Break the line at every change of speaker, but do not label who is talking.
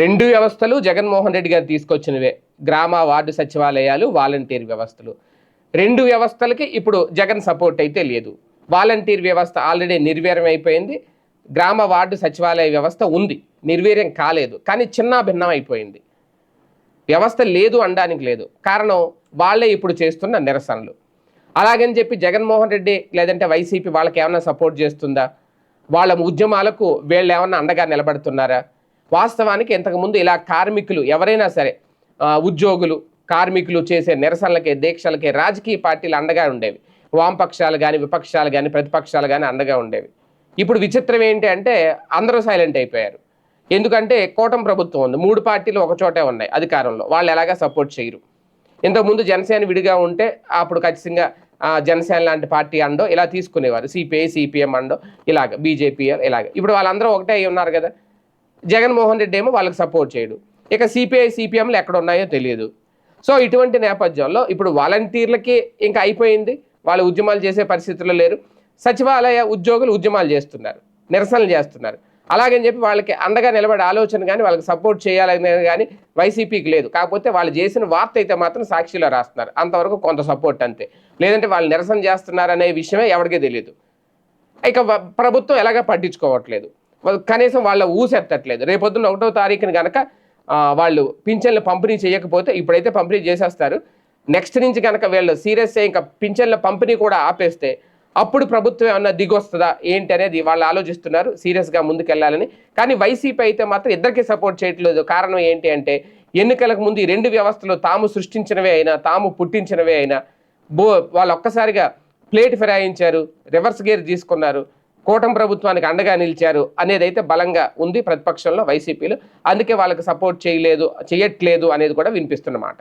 రెండు వ్యవస్థలు జగన్మోహన్ రెడ్డి గారు తీసుకొచ్చినవే. గ్రామ వార్డు సచివాలయాలు వాలంటీర్ వ్యవస్థలు. రెండు వ్యవస్థలకి ఇప్పుడు జగన్ సపోర్ట్ అయితే లేదు. వాలంటీర్ వ్యవస్థ ఆల్రెడీ నిర్వీర్యం అయిపోయింది. గ్రామ వార్డు సచివాలయ వ్యవస్థ ఉంది. నిర్వీర్యం కాలేదు. కానీ చిన్న భిన్నం అయిపోయింది. వ్యవస్థ లేదు అనడానికి లేదు. కారణం వాళ్ళే ఇప్పుడు చేస్తున్న నిరసనలు. అలాగని చెప్పి జగన్మోహన్ రెడ్డి లేదంటే వైసీపీ వాళ్ళకి ఏమైనా సపోర్ట్ చేస్తుందా? వాళ్ళ ఉద్యమాలకు వీళ్ళు ఏమన్నా అండగా నిలబడుతున్నారా? వాస్తవానికి ఇంతకుముందు ఇలా కార్మికులు ఎవరైనా సరే ఉద్యోగులు కార్మికులు చేసే నిరసనలకి దీక్షలకి రాజకీయ పార్టీలు అండగా ఉండేవి. వామపక్షాలు కానీ విపక్షాలు కానీ ప్రతిపక్షాలు కానీ అండగా ఉండేవి. ఇప్పుడు విచిత్రం ఏంటి అంటే అందరూ సైలెంట్ అయిపోయారు. ఎందుకంటే కూటమి ప్రభుత్వం ఉంది. మూడు పార్టీలు ఒకచోటే ఉన్నాయి అధికారంలో. వాళ్ళు ఎలాగా సపోర్ట్ చేయరు. ఇంతకుముందు జనసేన విడిగా ఉంటే అప్పుడు ఖచ్చితంగా జనసేన లాంటి పార్టీ అండో ఇలా తీసుకునేవారు. సిపిఐ సిపిఎం అండో ఇలాగ బీజేపీ ఇలాగ. ఇప్పుడు వాళ్ళందరూ ఒకటే అయి ఉన్నారు కదా. జగన్మోహన్ రెడ్డి ఏమో వాళ్ళకి సపోర్ట్ చేయడు. ఇక సిపిఐ సిపిఎంలు ఎక్కడ ఉన్నాయో తెలియదు. సో ఇటువంటి నేపథ్యంలో ఇప్పుడు వాలంటీర్లకి ఇంకా అయిపోయింది. వాళ్ళు ఉద్యమాలు చేసే పరిస్థితుల్లో లేరు. సచివాలయ ఉద్యోగులు ఉద్యమాలు చేస్తున్నారు. నిరసనలు చేస్తున్నారు. అలాగని చెప్పి వాళ్ళకి అండగా నిలబడే ఆలోచన కానీ వాళ్ళకి సపోర్ట్ చేయాలనే కానీ వైసీపీకి లేదు. కాకపోతే వాళ్ళు చేసిన వార్త అయితే మాత్రం సాక్షిలో రాస్తున్నారు. అంతవరకు కొంత సపోర్ట్ అంతే. లేదంటే వాళ్ళు నిరసన చేస్తున్నారు అనే విషయమే ఎవరికీ తెలియదు ఇక ప్రభుత్వం ఎలాగ పట్టించుకోవట్లేదు. కనీసం వాళ్ళ ఊసెత్తట్లేదు రేపొద్దున ఒకటో తారీఖున కనుక వాళ్ళు పింఛన్లు పంపిణీ చేయకపోతే ఇప్పుడైతే పంపిణీ చేసేస్తారు. నెక్స్ట్ నుంచి కనుక వీళ్ళు సీరియస్ ఇంకా పింఛన్ల పంపిణీ కూడా ఆపేస్తే అప్పుడు ప్రభుత్వం ఏమన్నా దిగొస్తుందా? ఏంటి అనేది వాళ్ళు ఆలోచిస్తున్నారు. సీరియస్గా ముందుకెళ్ళాలని. కానీ వైసీపీ అయితే మాత్రం ఇద్దరికి సపోర్ట్ చేయట్లేదు. కారణం ఏంటి అంటే ఎన్నికలకు ముందు ఈ రెండు వ్యవస్థలు తాము సృష్టించినవే అయినా తాము పుట్టించినవే అయినా బో వాళ్ళు ఒక్కసారిగా ప్లేట్ ఫిరాయించారు రివర్స్ గేర్ తీసుకున్నారు. కూటమి ప్రభుత్వానికి అండగా నిలిచారు అనేది అయితే బలంగా ఉంది ప్రతిపక్షంలో వైసీపీలు. అందుకే వాళ్ళకి సపోర్ట్ చేయలేదు చేయట్లేదు అనేది కూడా వినిపిస్తున్నమాట